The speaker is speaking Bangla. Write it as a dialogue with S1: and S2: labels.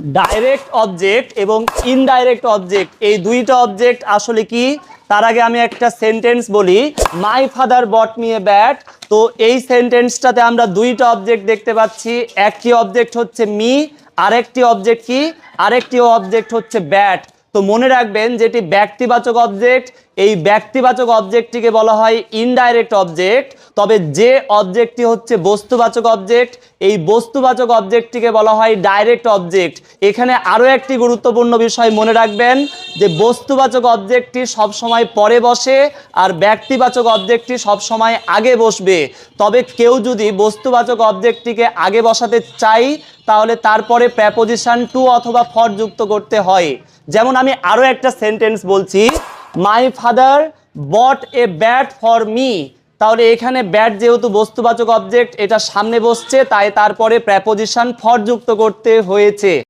S1: ডাইরেক্ট অবজেক্ট এবং ইনডাইরেক্ট অবজেক্ট এই দুইটা অবজেক্ট আসলে কি? তার আগে আমি একটা সেন্টেন্স বলি মাই ফাদার বট মিয়ে ব্যাট তো এই সেন্টেন্সটাতে আমরা দুইটা অবজেক্ট দেখতে পাচ্ছি, একটি অবজেক্ট হচ্ছে মি আরেকটি অবজেক্ট কি? আরেকটি অবজেক্ট হচ্ছে ব্যাট তো মনে রাখবেন যেটি ব্যক্তিবাচক অবজেক্ট এই ব্যক্তিবাচক অবজেক্টটিকে বলা হয় ইনডাইরেক্ট অবজেক্ট তবে যে অবজেক্টটি হচ্ছে বস্তুবাচক অবজেক্ট এই বস্তুবাচক অবজেক্টটিকে বলা হয় ডাইরেক্ট অবজেক্ট এখানে আরও একটি গুরুত্বপূর্ণ বিষয় মনে রাখবেন যে বস্তুবাচক অবজেক্টটি সবসময় পরে বসে আর ব্যক্তিবাচক অবজেক্টটি সবসময় আগে বসবে। তবে কেউ যদি বস্তুবাচক অবজেক্টটিকে আগে বসাতে চাই, তাহলে তারপরে প্র্যাপোজিশন টু অথবা ফর যুক্ত করতে হয়। যেমন আমি আরও একটা সেন্টেন্স বলছি my father bought a bat for me তাহলে এখানে ব্যাট যেহেতু বস্তুবাচক অবজেক্ট এটা সামনে বসছে, তাই তারপরে প্র্যাপোজিশন ফর যুক্ত করতে হয়েছে।